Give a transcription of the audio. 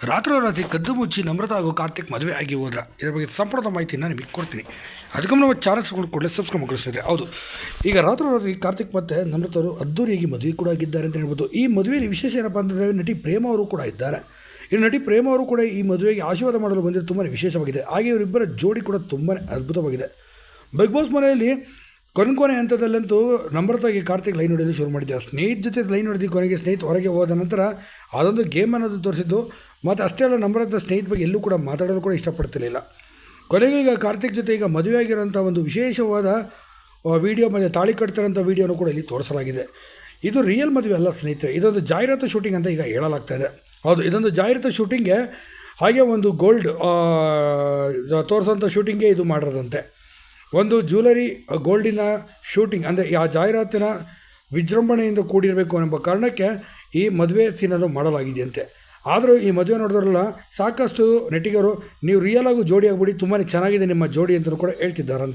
ರಾತ್ರೋರಾತ್ರಿ ಕದ್ದು ಮುಚ್ಚಿ ನಮ್ರತಾ ಹಾಗೂ ಕಾರ್ತಿಕ್ ಮದುವೆ ಆಗಿ ಹೋದ್ರ, ಇದ್ರ ಬಗ್ಗೆ ಸಂಪೂರ್ಣ ಮಾಹಿತಿನ ನಿಮಗೆ ಕೊಡ್ತೀನಿ. ಅದಕ್ಕೆ ನಮ್ಮ ಚಾನಲ್ಸ್ ಕೂಡಲೇ ಸಬ್ಸ್ಕ್ರೈಬ್ ಮಾಡಿಸ್ತಾರೆ ಹೌದು. ಈಗ ರಾತ್ರೋರಾತ್ರಿ ಕಾರ್ತಿಕ್ ಮತ್ತು ನಮ್ರತವರು ಅದ್ದೂರಿಯಾಗಿ ಮದುವೆ ಕೂಡ ಆಗಿದ್ದಾರೆ ಅಂತ ಹೇಳ್ಬೋದು. ಈ ಮದುವೆಯಲ್ಲಿ ವಿಶೇಷ ಏನಪ್ಪ ಅಂತಂದರೆ ನಟಿ ಪ್ರೇಮ ಅವರು ಕೂಡ ಇದ್ದಾರೆ. ಈ ನಟಿ ಪ್ರೇಮ ಅವರು ಕೂಡ ಈ ಮದುವೆಗೆ ಆಶೀರ್ವಾದ ಮಾಡಲು ಬಂದಿದ್ದು ತುಂಬಾ ವಿಶೇಷವಾಗಿದೆ. ಹಾಗೆ ಇವರಿಬ್ಬರ ಜೋಡಿ ಕೂಡ ತುಂಬಾ ಅದ್ಭುತವಾಗಿದೆ. ಬಿಗ್ ಬಾಸ್ ಮನೆಯಲ್ಲಿ ಕೊನೆ ಹಂತದಲ್ಲಂತೂ ನಮ್ರತಾಗಿ ಕಾರ್ತಿಕ್ ಲೈನ್ ಹೊಡೆಯಲು ಶುರು ಮಾಡಿದ್ದೆ. ಸ್ನೇಹಿತ ಜೊತೆ ಲೈನ್ ಹೊಡೆದು ಕೊನೆಗೆ. ಸ್ನೇಹಿತ ಹೊರಗೆ ಹೋದ ನಂತರ ಅದೊಂದು ಗೇಮ್ ಅನ್ನೋದು ತೋರಿಸಿದ್ದು. ಮತ್ತು ಅಷ್ಟೇ ಅಲ್ಲ ನಮ್ರಂಥ ಸ್ನೇಹಿತ ಬಗ್ಗೆ ಎಲ್ಲೂ ಕೂಡ ಮಾತಾಡಲು ಕೂಡ ಇಷ್ಟಪಡ್ತಿರಲಿಲ್ಲ. ಕೊನೆಗೆ ಈಗ ಕಾರ್ತಿಕ್ ಜೊತೆ ಈಗ ಮದುವೆ ಆಗಿರೋಂಥ ಒಂದು ವಿಶೇಷವಾದ ವಿಡಿಯೋ ಮತ್ತು ತಾಳಿ ಕಟ್ತಿರೋಂಥ ವೀಡಿಯೋನು ಕೂಡ ಇಲ್ಲಿ ತೋರಿಸಲಾಗಿದೆ. ಇದು ರಿಯಲ್ ಮದುವೆ ಅಲ್ಲ ಸ್ನೇಹಿತರೆ, ಇದೊಂದು ಜಾಹೀರಾತು ಶೂಟಿಂಗ್ ಅಂತ ಈಗ ಹೇಳಲಾಗ್ತಾ ಇದೆ. ಹೌದು, ಇದೊಂದು ಜಾಹೀರಾತು ಶೂಟಿಂಗ್ಗೆ ಹಾಗೆ ಒಂದು ಗೋಲ್ಡ್ ತೋರಿಸೋಂಥ ಶೂಟಿಂಗೇ ಇದು ಮಾಡಿರೋದಂತೆ. ಒಂದು ಜ್ಯುವೆಲರಿ ಗೋಲ್ಡಿನ ಶೂಟಿಂಗ್ ಅಂದರೆ ಆ ಜಾಹೀರಾತಿನ ವಿಜೃಂಭಣೆಯಿಂದ ಕೂಡಿರಬೇಕು ಎಂಬ ಕಾರಣಕ್ಕೆ ಈ ಮದುವೆ ಸೀನನ್ನು ಮಾಡಲಾಗಿದೆಯಂತೆ. ಆದರೂ ಈ ಮದುವೆ ನೋಡಿದ್ರಲ್ಲ ಸಾಕಷ್ಟು ನೆಟ್ಟಿಗರು ನೀವು ರಿಯಲ್ ಆಗೂ ಜೋಡಿ ಆಗಿಬಿಡಿ ತುಂಬಾ ಚೆನ್ನಾಗಿದೆ ನಿಮ್ಮ ಜೋಡಿ ಅಂತಲೂ ಕೂಡ ಹೇಳ್ತಿದ್ದಾರಂತೆ.